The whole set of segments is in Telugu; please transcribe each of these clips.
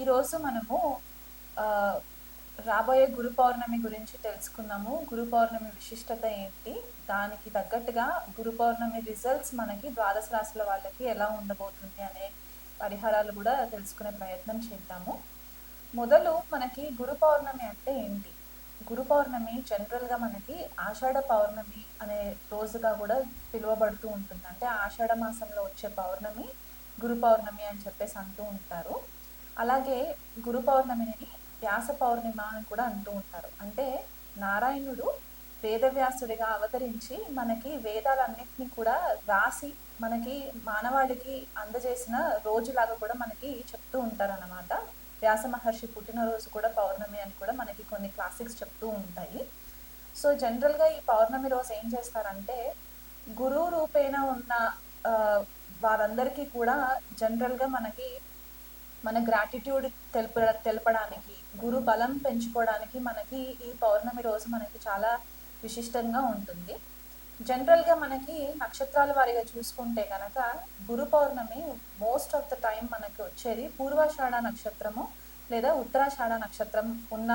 ఈరోజు మనము రాబోయే గురు పౌర్ణమి గురించి తెలుసుకుందాము. గురు పౌర్ణమి విశిష్టత ఏంటి? దానికి తగ్గట్టుగా గురు పౌర్ణమి రిజల్ట్స్ మనకి ద్వాదశ రాశుల వాళ్ళకి ఎలా ఉండబోతుంది అనే పరిహారాలు కూడా తెలుసుకునే ప్రయత్నం చేద్దాము. మొదలు మనకి గురు పౌర్ణమి అంటే ఏంటి? గురు పౌర్ణమి జనరల్గా మనకి ఆషాఢ పౌర్ణమి అనే రోజుగా కూడా పిలువబడుతూ ఉంటుంది. అంటే ఆషాఢ మాసంలో వచ్చే పౌర్ణమి గురు పౌర్ణమి అని చెప్పేసి అంటూ ఉంటారు. అలాగే గురు పౌర్ణమిని వ్యాస పౌర్ణిమ అని కూడా అంటూ ఉంటారు. అంటే నారాయణుడు వేదవ్యాసుడిగా అవతరించి మనకి వేదాలన్నింటినీ కూడా రాసి మనకి మానవాళికి అందజేసిన రోజులాగా కూడా మనకి చెప్తూ ఉంటారన్నమాట. వ్యాస మహర్షి పుట్టినరోజు కూడా పౌర్ణమి అని కూడా మనకి కొన్ని క్లాసిక్స్ చెప్తూ ఉంటాయి. సో జనరల్గా ఈ పౌర్ణమి రోజు ఏం చేస్తారంటే గురువు రూపేణ ఉన్న వారందరికీ కూడా జనరల్గా మనకి మన గ్రాటిట్యూడ్ తెలుప తెలపడానికి గురు బలం పెంచుకోవడానికి మనకి ఈ పౌర్ణమి రోజు మనకి చాలా విశిష్టంగా ఉంటుంది. జనరల్గా మనకి నక్షత్రాల వారిగా చూసుకుంటే కనుక Guru Purnima most of the time మనకి వచ్చేది పూర్వాషాఢ నక్షత్రము లేదా ఉత్తరాషాఢ నక్షత్రం ఉన్న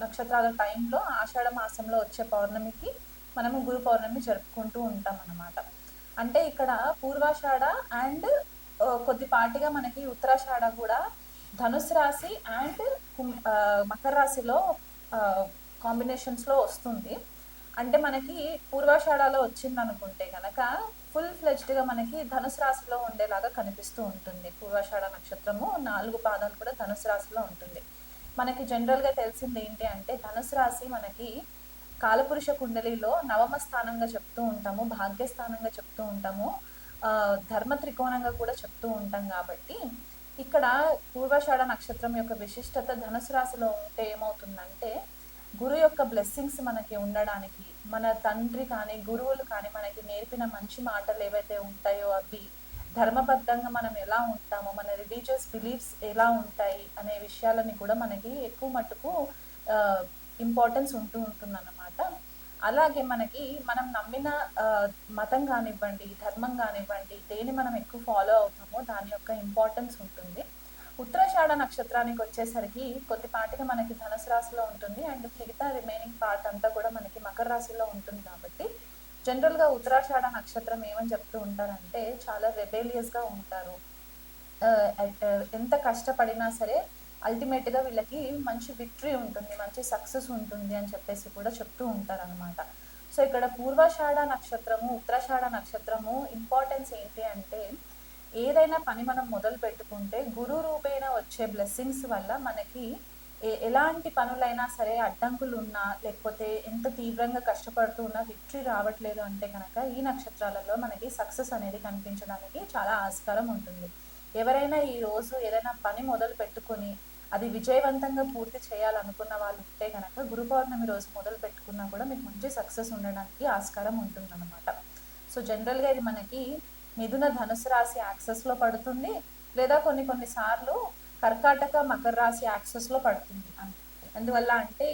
నక్షత్రాల టైంలో ఆషాఢ మాసంలో వచ్చే పౌర్ణమికి మనము గురు పౌర్ణమి జరుపుకుంటూ ఉంటాం అన్నమాట అంటే ఇక్కడ పూర్వాషాఢ అండ్ కొద్దిపాటిగా మనకి ఉత్తరాషాఢ కూడా ధనుసు రాశి అండ్ మకర రాశిలో కాంబినేషన్స్లో వస్తుంది. అంటే మనకి పూర్వాషాఢలో వచ్చింది అనుకుంటే కనుక ఫుల్ ఫ్లెజ్డ్గా మనకి ధనుసు రాశిలో ఉండేలాగా కనిపిస్తూ ఉంటుంది. పూర్వాషాఢ నక్షత్రము నాలుగు పాదాలు కూడా ధనుసు రాశిలో ఉంటుంది. మనకి జనరల్గా తెలిసింది ఏంటి అంటే ధనుసు రాశి మనకి కాలపురుష కుండలిలో నవమ స్థానంగా చెప్తూ ఉంటాము భాగ్యస్థానంగా చెప్తూ ఉంటాము. ధర్మ త్రికోణంగా కూడా చెప్తూ ఉంటాం కాబట్టి ఇక్కడ పూర్వషాఢ నక్షత్రం యొక్క విశిష్టత ధనుసు రాశిలో ఉంటే ఏమవుతుందంటే గురు యొక్క బ్లెస్సింగ్స్ మనకి ఉండడానికి మన తండ్రి కానీ గురువులు కానీ మనకి నేర్పిన మంచి మాటలు ఏవైతే ఉంటాయో అవి ధర్మబద్ధంగా మనం ఎలా ఉంటామో మన రిలీజియస్ బిలీఫ్స్ ఎలా ఉంటాయి అనే విషయాలని కూడా మనకి ఎక్కువ మట్టుకు ఇంపార్టెన్స్ ఉంటూ ఉంటుందన్నమాట. అలాగే మనకి మనం నమ్మిన మతం కానివ్వండి ధర్మం కానివ్వండి దేని మనం ఎక్కువ ఫాలో అవుతామో దాని యొక్క ఇంపార్టెన్స్ ఉంటుంది. ఉత్తరాషాఢ నక్షత్రానికి వచ్చేసరికి కొద్దిపాటిగా మనకి ధనుసు రాశిలో ఉంటుంది అండ్ మిగతా రిమైనింగ్ పార్ట్ అంతా కూడా మనకి మకర రాశిలో ఉంటుంది కాబట్టి జనరల్గా ఉత్తరాషాఢ నక్షత్రం ఏమని చెప్తూ ఉంటారంటే చాలా రెబేలియస్గా ఉంటారు. ఎంత కష్టపడినా సరే అల్టిమేట్గా వీళ్ళకి మంచి విక్టరీ ఉంటుంది మంచి సక్సెస్ ఉంటుంది అని చెప్పేసి కూడా చెప్తూ ఉంటారు అనమాట సో ఇక్కడ పూర్వాషాఢ నక్షత్రము ఉత్తరాషాఢ నక్షత్రము ఇంపార్టెన్స్ ఏంటి అంటే ఏదైనా పని మనం మొదలు పెట్టుకుంటే గురు రూపేణ వచ్చే బ్లెస్సింగ్స్ వల్ల మనకి ఏ- ఎలాంటి పనులైనా సరే అడ్డంకులు ఉన్నా లేకపోతే ఎంత తీవ్రంగా కష్టపడుతూ ఉన్నా విక్టరీ రావట్లేదు అంటే కనుక ఈ నక్షత్రాలలో మనకి సక్సెస్ అనేది కనిపించడానికి చాలా ఆస్కారం ఉంటుంది. ఎవరైనా ఈ రోజు ఏదైనా పని మొదలు పెట్టుకొని అది విజయవంతంగా పూర్తి చేయాలనుకున్న వాళ్ళు ఉంటే కనుక గురు పౌర్ణమి రోజు మొదలు పెట్టుకున్నా కూడా మీకు మంచి సక్సెస్ ఉండడానికి ఆస్కారం ఉంటుందన్నమాట. సో జనరల్గా ఇది మనకి మిథున ధనుసు రాశి యాక్సెస్లో పడుతుంది లేదా కొన్ని కొన్ని సార్లు కర్కాటక మకర రాశి యాక్సెస్లో పడుతుంది. అందువల్ల అంటే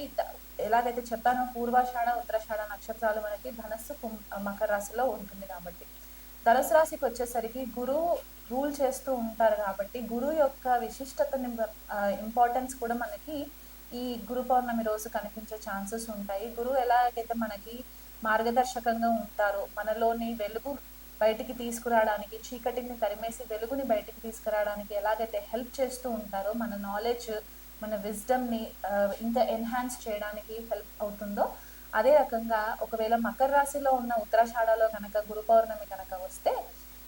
ఎలాగైతే చెప్పానో పూర్వాషాఢ ఉత్తరాషాఢ నక్షత్రాలు మనకి ధనస్సు కుంభ మకర రాశిలో ఉంటుంది కాబట్టి. ధనుసు రాశికి వచ్చేసరికి గురువు రూల్ చేస్తూ ఉంటారు కాబట్టి గురువు యొక్క విశిష్టతని ఇంపార్టెన్స్ కూడా మనకి ఈ గురు పౌర్ణమి రోజు కనిపించే ఛాన్సెస్ ఉంటాయి. గురువు ఎలాగైతే మనకి మార్గదర్శకంగా ఉంటారో మనలోని వెలుగు బయటికి తీసుకురావడానికి చీకటిని తరిమేసి వెలుగుని బయటికి తీసుకురావడానికి ఎలాగైతే హెల్ప్ చేస్తూ ఉంటారో మన నాలెడ్జ్ మన విజ్డమ్ని ఇంకా ఎన్హాన్స్ చేయడానికి హెల్ప్ అవుతుందో అదే రకంగా ఒకవేళ మకర రాశిలో ఉన్న ఉత్తరాషాఢలో కనుక గురు పౌర్ణమి కనుక వస్తే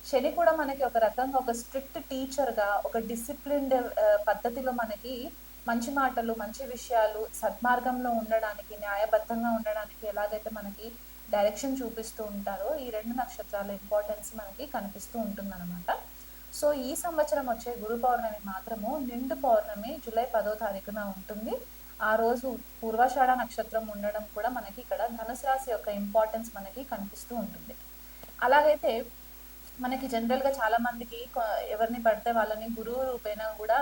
శని కూడా మనకి ఒక రకంగా ఒక స్ట్రిక్ట్ టీచర్గా ఒక డిసిప్లిన్డ్ పద్ధతిలో మనకి మంచి మాటలు మంచి విషయాలు సద్మార్గంలో ఉండడానికి న్యాయబద్ధంగా ఉండడానికి ఎలాగైతే మనకి డైరెక్షన్ చూపిస్తూ ఉంటారో ఈ రెండు నక్షత్రాల ఇంపార్టెన్స్ మనకి కనిపిస్తూ ఉంటుందన్నమాట. సో ఈ సంవత్సరం వచ్చే గురు పౌర్ణమి మాత్రము నిండు పౌర్ణమి జూలై పదో తారీఖున ఉంటుంది. ఆ రోజు పూర్వాషాఢ నక్షత్రం ఉండడం కూడా మనకి ఇక్కడ ధనుసు రాశి యొక్క ఇంపార్టెన్స్ మనకి కనిపిస్తూ ఉంటుంది. అలాగైతే మనకి జనరల్గా చాలా మందికి ఎవరిని పడితే వాళ్ళని గురువు రూపేణ కూడా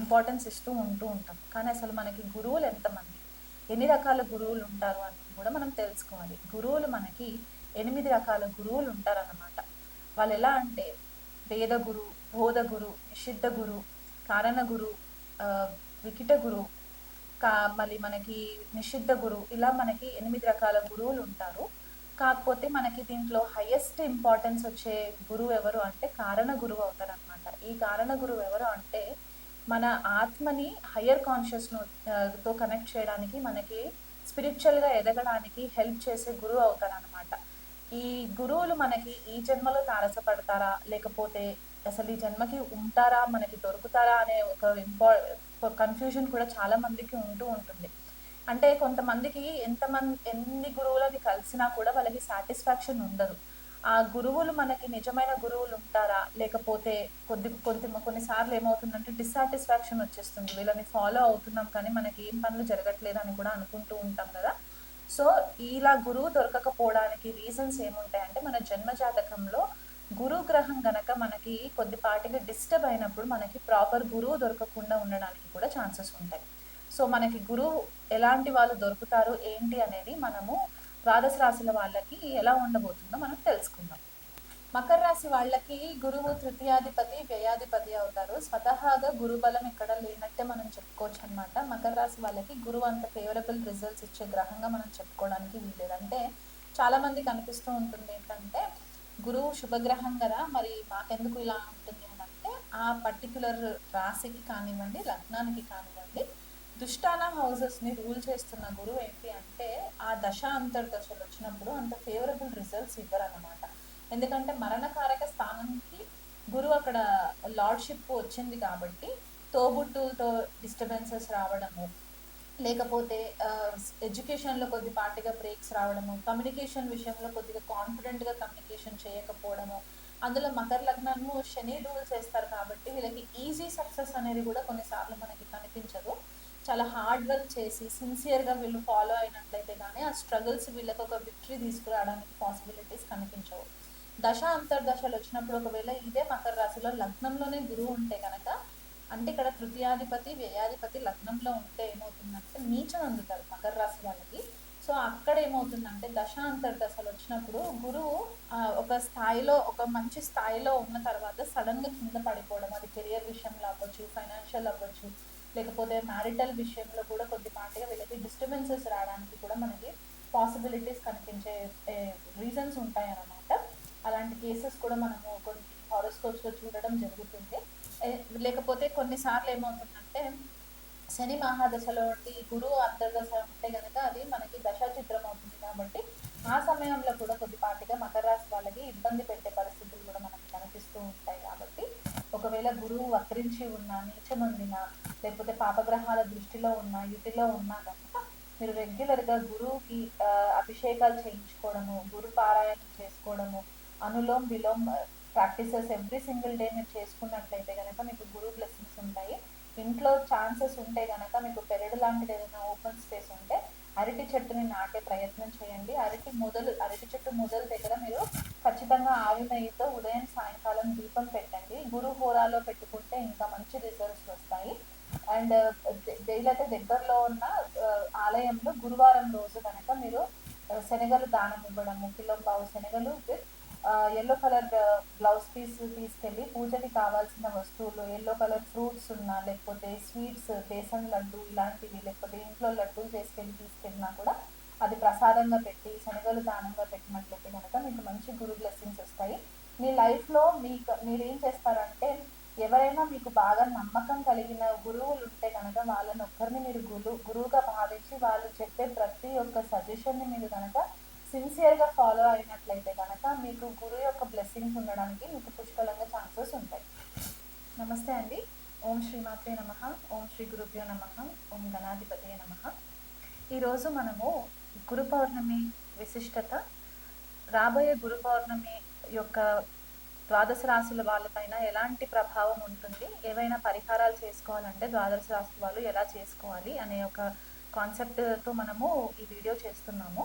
ఇంపార్టెన్స్ ఇస్తూ ఉంటూ ఉంటాం. కానీ అసలు మనకి గురువులు ఎంతమంది? ఎన్ని రకాల గురువులు ఉంటారు అని కూడా మనం తెలుసుకోవాలి. గురువులు మనకి ఎనిమిది రకాల గురువులు ఉంటారన్నమాట. వాళ్ళు ఎలా అంటే వేద గురు బోధ గురు నిషిద్ధ గురు కారణ గురు వికిట గురు కా మళ్ళీ మనకి నిషిద్ధ గురువు ఇలా మనకి ఎనిమిది రకాల గురువులు ఉంటారు. కాకపోతే మనకి దీంట్లో హైయెస్ట్ ఇంపార్టెన్స్ వచ్చే గురువు ఎవరు అంటే కారణ గురువు అవుతారు అనమాట ఈ కారణ గురువు ఎవరు అంటే మన ఆత్మని హయ్యర్ కాన్షియస్ను తో కనెక్ట్ చేయడానికి మనకి స్పిరిచువల్గా ఎదగడానికి హెల్ప్ చేసే గురువు అవుతారు అనమాట ఈ గురువులు మనకి ఈ జన్మలో తారసపడతారా? లేకపోతే అసలు ఈ జన్మకి ఉంటారా? మనకి దొరుకుతారా? అనే ఒక ఇంపా కన్ఫ్యూజన్ కూడా చాలా మందికి ఉంటూ ఉంటుంది. అంటే కొంతమందికి ఎంతమంది ఎన్ని గురువులని కలిసినా కూడా వాళ్ళకి సాటిస్ఫాక్షన్ ఉండదు. ఆ గురువులు మనకి నిజమైన గురువులు ఉంటారా? లేకపోతే కొద్ది కొద్ది కొన్నిసార్లు ఏమవుతుందంటే డిస్సాటిస్ఫాక్షన్ వచ్చేస్తుంది. వీళ్ళని ఫాలో అవుతున్నాం కానీ మనకి ఏం పనులు జరగట్లేదు అని కూడా అనుకుంటూ ఉంటాం కదా. సో ఇలా గురువు దొరకకపోవడానికి రీజన్స్ ఏముంటాయంటే మన జన్మ జాతకంలో గురు గ్రహం గనక మనకి కొద్దిపాటిగా డిస్టర్బ్ అయినప్పుడు మనకి ప్రాపర్ గురువు దొరకకుండా ఉండడానికి కూడా ఛాన్సెస్ ఉంటాయి. సో మనకి గురువు ఎలాంటి వాళ్ళు దొరుకుతారు ఏంటి అనేది మనము ద్వాదశ రాశుల వాళ్ళకి ఎలా ఉండబోతుందో మనం తెలుసుకుందాం. మకర రాశి వాళ్ళకి గురువు తృతీయాధిపతి వ్యయాధిపతి అవుతారు. స్వతహాగా గురు బలం ఇక్కడ లేనట్టే మనం చెప్పుకోవచ్చు అనమాట మకర రాశి వాళ్ళకి గురువు అంత ఫేవరబుల్ రిజల్ట్స్ ఇచ్చే గ్రహంగా మనం చెప్పుకోవడానికి వీలేదు అంటే చాలా మందికి అనిపిస్తూ ఉంటుంది ఏంటంటే గురువు శుభగ్రహం కదా మరి మాకెందుకు ఇలా ఉంటుంది అని అంటే ఆ పర్టికులర్ రాశికి కానివ్వండి లగ్నానికి కానివ్వండి దుష్టాన హౌసెస్ని రూల్ చేస్తున్న గురువు ఏంటి అంటే ఆ దశ అంతర్దశలు వచ్చినప్పుడు అంత ఫేవరబుల్ రిజల్ట్స్ ఇవ్వరు అనమాట ఎందుకంటే మరణకారక స్థానానికి గురువు అక్కడ లార్డ్షిప్ వచ్చింది కాబట్టి తోబుట్టులతో డిస్టర్బెన్సెస్ రావడము లేకపోతే ఎడ్యుకేషన్లో కొద్దిపాటిగా బ్రేక్స్ రావడము కమ్యూనికేషన్ విషయంలో కొద్దిగా కాన్ఫిడెంట్గా కమ్యూనికేషన్ చేయకపోవడము అందులో మకర లగ్నము శని రూల్ చేస్తారు కాబట్టి వీళ్ళకి ఈజీ సక్సెస్ అనేది కూడా కొన్నిసార్లు మనకి కనిపించదు. చాలా హార్డ్ వర్క్ చేసి సిన్సియర్గా వీళ్ళు ఫాలో అయినట్లయితే కానీ ఆ స్ట్రగుల్స్ వీళ్ళకి ఒక విక్టరీ తీసుకురావడానికి పాసిబిలిటీస్ కనిపించవు. దశ అంతర్దశలు వచ్చినప్పుడు ఒకవేళ ఇదే మకర రాశిలో లగ్నంలోనే గురువు ఉంటే కనుక అంటే ఇక్కడ తృతీయాధిపతి వ్యయాధిపతి లగ్నంలో ఉంటే ఏమవుతుందంటే నీచం అందుతారు మకర రాశి వాళ్ళకి. సో అక్కడ ఏమవుతుందంటే దశ అంతర్దశలు వచ్చినప్పుడు గురువు ఒక స్థాయిలో ఒక మంచి స్థాయిలో ఉన్న తర్వాత సడన్గా కింద పడిపోవడం అది కెరియర్ విషయంలో అవ్వచ్చు ఫైనాన్షియల్ అవ్వచ్చు లేకపోతే మ్యారిటల్ విషయంలో కూడా కొద్దిపాటిగా వీళ్ళకి డిస్టర్బెన్సెస్ రావడానికి కూడా మనకి పాసిబిలిటీస్ కనిపించే రీజన్స్ ఉంటాయన్నమాట. అలాంటి కేసెస్ కూడా మనము కొన్ని హారోస్కోప్స్లో చూడడం జరుగుతుంది. లేకపోతే కొన్నిసార్లు ఏమవుతుందంటే శని మహాదశలో ఉండి గురువు అంతర్దశ ఉంటే కనుక అది మనకి దశా చిత్రం అవుతుంది కాబట్టి ఆ సమయంలో కూడా కొద్దిపాటిగా మకర రాశి వాళ్ళకి ఇబ్బంది పెట్టే పరిస్థితులు కూడా మనకి కనిపిస్తూ ఉంటాయి కాబట్టి ఒకవేళ గురువు వక్రించి ఉన్నా నీచనుండినా లేకపోతే పాపగ్రహాల దృష్టిలో ఉన్నా యుతిలో ఉన్నా కనుక మీరు రెగ్యులర్గా గురువుకి అభిషేకాలు చేయించుకోవడము గురు పారాయణం చేసుకోవడము Anulom Vilom practices every single day మీరు చేసుకున్నట్లయితే కనుక మీకు గురు బ్లెస్సింగ్స్ ఉంటాయి. ఇంట్లో ఛాన్సెస్ ఉంటే కనుక మీకు పెరడు లాంటిది ఏదైనా ఓపెన్ స్పేస్ ఉంటే అరటి చెట్టుని నాటే ప్రయత్నం చేయండి. అరటి మొదలు అరటి చెట్టు మొదలు దగ్గర మీరు ఖచ్చితంగా ఆవు నెయ్యితో ఉదయం సాయంకాలం దీపం పెట్టండి. గురు హోరాలో పెట్టుకుంటే ఇంకా మంచి రిజల్ట్స్ వస్తాయి. అండ్ uh, వీలైతే దగ్గరలో ఉన్న uh, ఆలయంలో గురువారం రోజు కనుక మీరు uh, శనగలు దానం ఇవ్వడము కిలో పావు శనగలు with yellow colour blouse piece తీసుకెళ్ళి పూజకి కావాల్సిన వస్తువులు ఎల్లో కలర్ ఫ్రూట్స్ ఉన్నా లేకపోతే స్వీట్స్ బేసన్ లడ్డు ఇలాంటివి లేకపోతే ఇంట్లో లడ్డూలు చేసుకెళ్ళి తీసుకెళ్ళినా కూడా అది ప్రసాదంగా పెట్టి శనగలు దానంగా పెట్టినట్లయితే కనుక మీకు మంచి గురు బ్లెస్సింగ్స్ వస్తాయి. మీ లైఫ్లో మీకు మీరు ఏం చేస్తారంటే ఎవరైనా మీకు బాగా నమ్మకం కలిగిన గురువులు ఉంటే కనుక వాళ్ళని ఒక్కరిని మీరు గురు గురువుగా భావించి వాళ్ళు చెప్పే ప్రతి ఒక్క సజెషన్ని మీరు కనుక సిన్సియర్గా ఫాలో అయినట్లయితే కనుక మీకు గురువు యొక్క బ్లెస్సింగ్స్ ఉండడానికి మీకు పుష్కలంగా ఛాన్సెస్ ఉంటాయి. నమస్తే అండి. ఓం శ్రీమాత్రే నమ. ఓం శ్రీ గురుభ్యో నమ. ఓం గణాధిపతి నమ. ఈరోజు మనము గురు పౌర్ణమి విశిష్టత రాబోయే గురు పౌర్ణమి యొక్క ద్వాదశ రాశుల వాళ్ళపైన ఎలాంటి ప్రభావం ఉంటుంది ఏవైనా పరిహారాలు చేసుకోవాలంటే ద్వాదశ రాశుల వాళ్ళు ఎలా చేసుకోవాలి అనే ఒక కాన్సెప్ట్తో మనము ఈ వీడియో చేస్తున్నాము.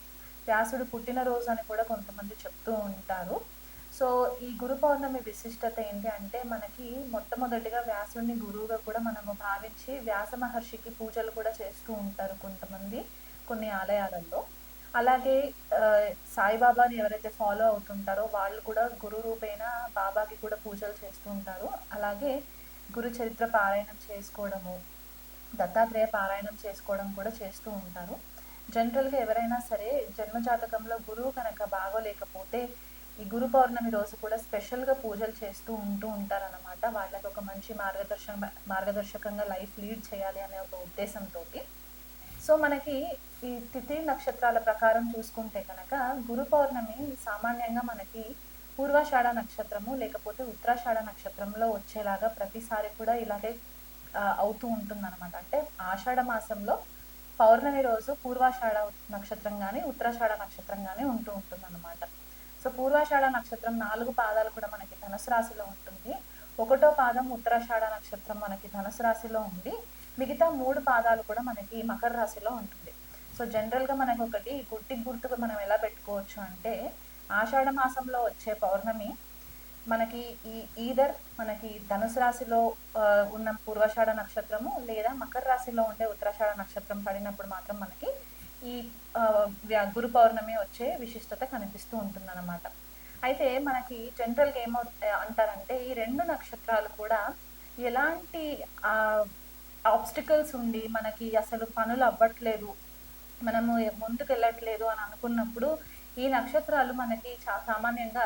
వ్యాసుడు పుట్టినరోజు అని కూడా కొంతమంది చెప్తూ ఉంటారు. సో ఈ గురు పౌర్ణమి విశిష్టత ఏంటి అంటే మనకి మొట్టమొదటిగా వ్యాసుడిని గురువుగా కూడా మనము భావించి వ్యాస మహర్షికి పూజలు కూడా చేస్తూ ఉంటారు కొంతమంది కొన్ని ఆలయాలలో. అలాగే సాయిబాబాని ఎవరైతే ఫాలో అవుతుంటారో వాళ్ళు కూడా గురు రూపేణ బాబాకి కూడా పూజలు చేస్తూ ఉంటారు. అలాగే గురు చరిత్ర పారాయణం చేసుకోవడము దత్తాత్రేయ పారాయణం చేసుకోవడం కూడా చేస్తూ ఉంటారు. జనరల్గా ఎవరైనా సరే జన్మజాతకంలో గురువు కనుక బాగోలేకపోతే ఈ గురు పౌర్ణమి రోజు కూడా స్పెషల్గా పూజలు చేస్తూ ఉంటూ ఉంటారన్నమాట. వాళ్ళకి ఒక మంచి మార్గదర్శన మార్గదర్శకంగా లైఫ్ లీడ్ చేయాలి అనే ఒక ఉద్దేశంతో సో మనకి ఈ తిథి నక్షత్రాల ప్రకారం చూసుకుంటే కనుక గురు పౌర్ణమి సామాన్యంగా మనకి పూర్వాషాఢ నక్షత్రము లేకపోతే ఉత్తరాషాఢ నక్షత్రంలో వచ్చేలాగా ప్రతిసారి కూడా ఇలాగే అవుతూ ఉంటుంది అనమాట అంటే ఆషాఢ మాసంలో పౌర్ణమి రోజు పూర్వాషాఢ నక్షత్రంగానే ఉత్తరాషాఢ నక్షత్రంగానే ఉంటూ ఉంటుంది అనమాట సో పూర్వాషాఢ నక్షత్రం నాలుగు పాదాలు కూడా మనకి ధనుసు రాశిలో ఉంటుంది. ఒకటో పాదం ఉత్తరాషాఢ నక్షత్రం మనకి ధనుసు రాశిలో ఉండి మిగతా మూడు పాదాలు కూడా మనకి మకర రాశిలో ఉంటుంది. సో జనరల్గా మనకి ఒకటి గుట్టి గుర్తుగా మనం ఎలా పెట్టుకోవచ్చు అంటే ఆషాఢ మాసంలో వచ్చే పౌర్ణమి మనకి ఈ ఈదర్ మనకి ధనుసు రాశిలో ఉన్న పూర్వషాఢ నక్షత్రము లేదా మకర రాశిలో ఉండే ఉత్తరాషాఢ నక్షత్రం పడినప్పుడు మాత్రం మనకి ఈ గురు పౌర్ణమి వచ్చే విశిష్టత కనిపిస్తూ ఉంటుందన్నమాట. అయితే మనకి జనరల్గా ఏమో అంటారంటే ఈ రెండు నక్షత్రాలు కూడా ఎలాంటి ఆబ్స్టికల్స్ ఉండి మనకి అసలు పనులు అవ్వట్లేదు మనము ముందుకు వెళ్ళట్లేదు అని అనుకున్నప్పుడు ఈ నక్షత్రాలు మనకి చా సామాన్యంగా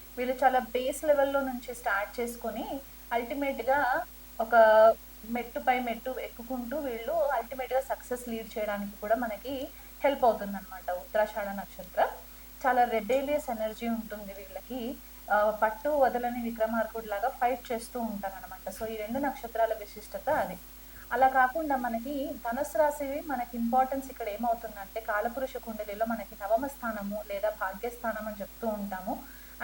వీళ్ళు చాలా బేస్ లెవెల్లో నుంచి స్టార్ట్ చేసుకొని అల్టిమేట్గా ఒక మెట్టు పై మెట్టు ఎక్కుకుంటూ వీళ్ళు అల్టిమేట్గా సక్సెస్ లీడ్ చేయడానికి కూడా మనకి హెల్ప్ అవుతుంది అనమాట ఉత్తరాషాఢ నక్షత్ర. చాలా రెబేలియస్ ఎనర్జీ ఉంటుంది వీళ్ళకి. పట్టు వదలని విక్రమార్కుడు లాగా ఫైట్ చేస్తూ ఉంటారనమాట సో ఈ రెండు నక్షత్రాల విశిష్టత అది. అలా కాకుండా మనకి ధనుసు రాశి మనకి ఇంపార్టెన్స్ ఇక్కడ ఏమవుతుందంటే కాలపురుష కుండలిలో మనకి నవమ స్థానము లేదా భాగ్యస్థానం అని చెప్తూ ఉంటాము.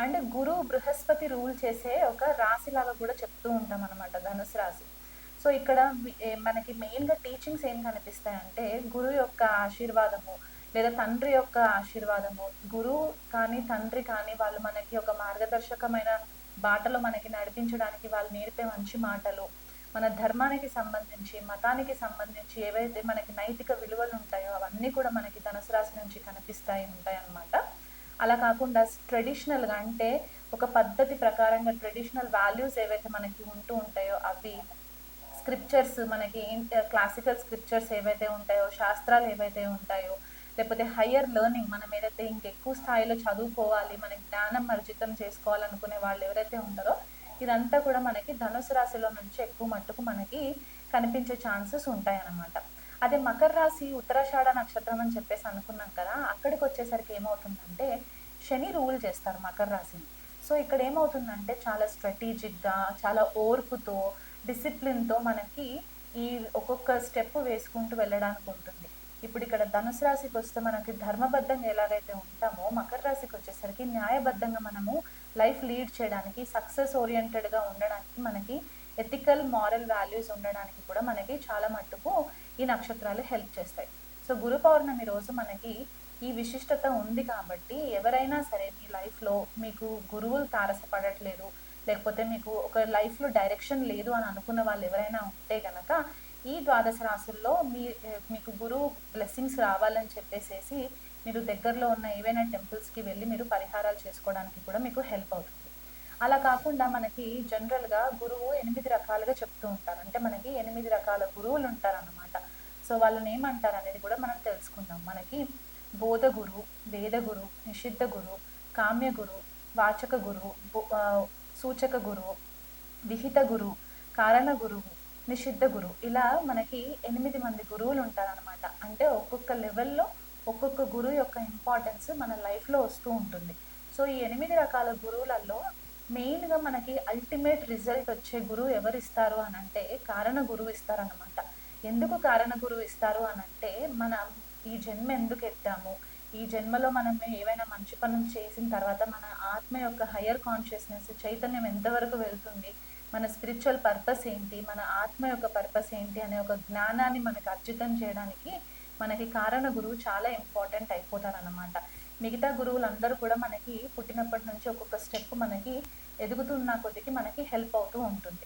అండ్ గురు బృహస్పతి రూల్ చేసే ఒక రాశి లాగా కూడా చెప్తూ ఉంటాం అనమాట ధనుసు రాశి. సో ఇక్కడ మనకి మెయిన్గా టీచింగ్స్ ఏం కనిపిస్తాయంటే గురువు యొక్క ఆశీర్వాదము లేదా తండ్రి యొక్క ఆశీర్వాదము. గురువు కానీ తండ్రి కానీ వాళ్ళు మనకి ఒక మార్గదర్శకమైన బాటలో మనకి నడిపించడానికి వాళ్ళు నేర్పే మంచి మాటలు మన ధర్మానికి సంబంధించి మతానికి సంబంధించి ఏవైతే మనకి నైతిక విలువలు ఉంటాయో అవన్నీ కూడా మనకి ధనుసు రాశి నుంచి కనిపిస్తాయి ఉంటాయి అన్నమాట అలా కాకుండా ట్రెడిషనల్గా అంటే ఒక పద్ధతి ప్రకారంగా ట్రెడిషనల్ వాల్యూస్ ఏవైతే మనకి ఉంటూ ఉంటాయో అవి స్క్రిప్చర్స్ మనకి క్లాసికల్ స్క్రిప్చర్స్ ఏవైతే ఉంటాయో శాస్త్రాలు ఏవైతే ఉంటాయో లేకపోతే హయ్యర్ లెర్నింగ్ మనం ఏదైతే ఇంకెక్కువ స్థాయిలో చదువుకోవాలి మన జ్ఞానం అర్జితం చేసుకోవాలనుకునే వాళ్ళు ఎవరైతే ఉంటారో ఇదంతా కూడా మనకి ధనుసు రాశిలో నుంచి ఎక్కువ మట్టుకు మనకి కనిపించే ఛాన్సెస్ ఉంటాయన్నమాట. అదే మకర రాశి ఉత్తరాషాఢ నక్షత్రం అని చెప్పేసి అనుకున్నాం కదా అక్కడికి వచ్చేసరికి ఏమవుతుందంటే శని రూల్ చేస్తారు మకర రాశిని. సో ఇక్కడ ఏమవుతుందంటే చాలా స్ట్రాటజిక్గా చాలా ఓర్పుతో డిసిప్లిన్తో మనకి ఈ ఒక్కొక్క స్టెప్ వేసుకుంటూ వెళ్ళడానికి ఉంటుంది. ఇప్పుడు ఇక్కడ ధనుసు రాశికి వస్తే మనకి ధర్మబద్ధంగా ఎలాగైతే ఉంటామో మకర రాశికి వచ్చేసరికి న్యాయబద్ధంగా మనము లైఫ్ లీడ్ చేయడానికి సక్సెస్ ఓరియంటెడ్గా ఉండడానికి మనకి ఎథికల్ మారల్ వాల్యూస్ ఉండడానికి కూడా మనకి చాలా మట్టుకు ఈ నక్షత్రాలు హెల్ప్ చేస్తాయి. సో గురు పౌర్ణమి రోజు మనకి ఈ విశిష్టత ఉంది కాబట్టి ఎవరైనా సరే మీ లైఫ్లో మీకు గురువులు తారసపడట్లేదు లేకపోతే మీకు ఒక లైఫ్లో డైరెక్షన్ లేదు అని అనుకున్న వాళ్ళు ఎవరైనా ఉంటే కనుక ఈ ద్వాదశ రాసుల్లో మీ మీకు గురువు బ్లెస్సింగ్స్ రావాలని చెప్పేసేసి మీరు దగ్గరలో ఉన్న ఏవైనా టెంపుల్స్కి వెళ్ళి మీరు పరిహారాలు చేసుకోవడానికి కూడా మీకు హెల్ప్ అవుతుంది. అలా కాకుండా మనకి జనరల్గా గురువు ఎనిమిది రకాలుగా చెప్తూ ఉంటారు. అంటే మనకి ఎనిమిది రకాల గురువులు ఉంటారన్నమాట. సో వాళ్ళని ఏమంటారు అనేది కూడా మనం తెలుసుకుందాం. మనకి బోధ గురు వేద గురు నిషిద్ధ గురు కామ్య గురు వాచక గురు సూచక గురువు విహిత గురు కారణ గురువు నిషిద్ధ గురు ఇలా మనకి ఎనిమిది మంది గురువులు ఉంటారనమాట అంటే ఒక్కొక్క లెవెల్లో ఒక్కొక్క గురువు యొక్క ఇంపార్టెన్స్ మన లైఫ్లో వస్తూ ఉంటుంది. సో ఈ ఎనిమిది రకాల గురువులలో మెయిన్గా మనకి అల్టిమేట్ రిజల్ట్ వచ్చే గురువు ఎవరు ఇస్తారు అని అంటే కారణ గురువు ఇస్తారనమాట ఎందుకు కారణ గురువు ఇస్తారు అని అంటే మన ఈ జన్మ ఎందుకు ఎత్తాము? ఈ జన్మలో మనం ఏవైనా మంచి పనులు చేసిన తర్వాత మన ఆత్మ యొక్క హయ్యర్ కాన్షియస్నెస్ చైతన్యం ఎంతవరకు వెళ్తుంది? మన స్పిరిచువల్ పర్పస్ ఏంటి? మన ఆత్మ యొక్క పర్పస్ ఏంటి? అనే ఒక జ్ఞానాన్ని మనకు అర్జితం చేయడానికి మనకి కారణ గురువు చాలా ఇంపార్టెంట్ అయిపోతారనమాట మిగతా గురువులందరూ కూడా మనకి పుట్టినప్పటి నుంచి ఒక్కొక్క స్టెప్ మనకి ఎదుగుతున్న కొద్దికి మనకి హెల్ప్ అవుతూ ఉంటుంది.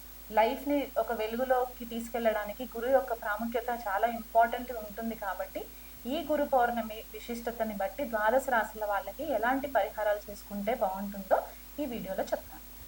లైఫ్ని ఒక వెలుగులోకి తీసుకెళ్ళడానికి గురు యొక్క ప్రాముఖ్యత చాలా ఇంపార్టెంట్ ఉంటుంది కాబట్టి ఈ గురు పౌర్ణమి విశిష్టతని బట్టి ద్వాదశ రాశుల వాళ్ళకి ఎలాంటి పరిహారాలు చేసుకుంటే బాగుంటుందో ఈ వీడియోలో చెప్తాను.